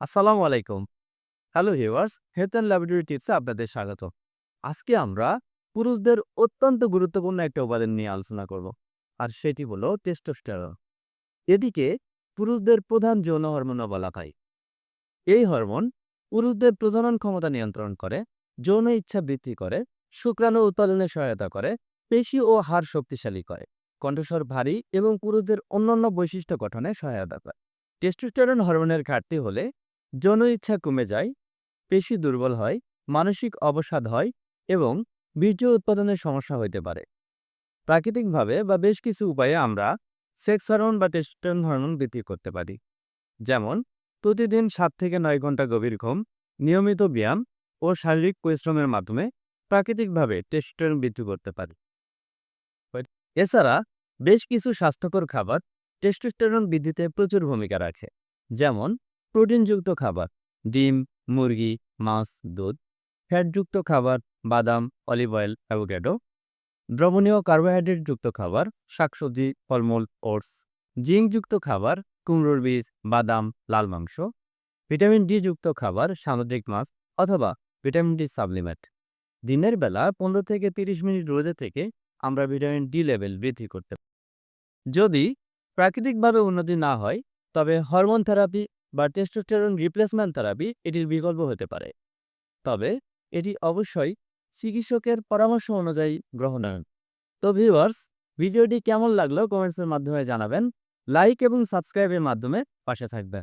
আসসালামু আলাইকুম। Hello health and laboratory টিপসে আপনাদের স্বাগত। আজকে আমরা পুরুষদের অত্যন্ত গুরুত্বপূর্ণ একটা উপাদান নিয়ে আলোচনা করব, আর সেটি হলো টেস্টোস্টেরন। এটিকে পুরুষদের প্রধান যৌন হরমোনও বলা হয়। এই হরমোন পুরুষদের প্রজনন ক্ষমতা নিয়ন্ত্রণ করে, যৌন ইচ্ছা বৃদ্ধি করে, শুক্রাণু উৎপাদনে সহায়তা করে, পেশি ও হাড় শক্তিশালী করে, কণ্ঠস্বর ভারী এবং পুরুষদের অন্যান্য বৈশিষ্ট্য গঠনে সহায়তা করে। টেস্টোস্টেরন হরমোনের ঘাটতি হলে যৌন ইচ্ছা কমে যায়, পেশি দুর্বল হয়, মানসিক অবসাদ হয় এবং বীর্য উৎপাদনের সমস্যা হইতে পারে। প্রাকৃতিকভাবে বা বেশ কিছু উপায়ে আমরা সেক্স হরমোন বা টেস্টোস্টেরন হরমোন বৃদ্ধি করতে পারি। যেমন, প্রতিদিন সাত থেকে নয় ঘণ্টা গভীর ঘুম, নিয়মিত ব্যায়াম ও শারীরিক পরিশ্রমের মাধ্যমে প্রাকৃতিকভাবে টেস্টোস্টেরন বৃদ্ধি করতে পারি। এছাড়া বেশ কিছু স্বাস্থ্যকর খাবার টেস্টোস্টেরন বৃদ্ধিতে প্রচুর ভূমিকা রাখে। যেমন প্রোটিনযুক্ত খাবার, ডিম, মুরগি, মাছ, দুধ, ফ্যাটযুক্ত খাবার, বাদাম, অলিভ অয়েল, অ্যাভোক্যাডো, দ্রবণীয় কার্বোহাইড্রেটযুক্ত খাবার, শাকসবজি, ফলমূল, ওটস, জিঙ্কযুক্ত খাবার, কুমড়োর বীজ, বাদাম, লাল মাংস, ভিটামিন ডি যুক্ত খাবার, সামুদ্রিক মাছ অথবা ভিটামিন ডি সাপ্লিমেন্ট দিনের বেলা পনেরো থেকে তিরিশ মিনিট রোদে থেকে আমরা ভিটামিন ডি লেভেল বৃদ্ধি করতে যদি প্রাকৃতিকভাবে উন্নতি না হয়, তবে হরমোন থেরাপি বা টেস্টোস্টেরন রিপ্লেসমেন্ট থেরাপি এটির বিকল্প হতে পারে। তবে এটি অবশ্যই চিকিৎসকের পরামর্শ অনুযায়ী গ্রহণায়ন। তো ভিউয়ার্স ভিডিওটি কেমন লাগল কমেন্টসের মাধ্যমে জানাবেন। লাইক এবং সাবস্ক্রাইবের মাধ্যমে পাশে থাকবেন।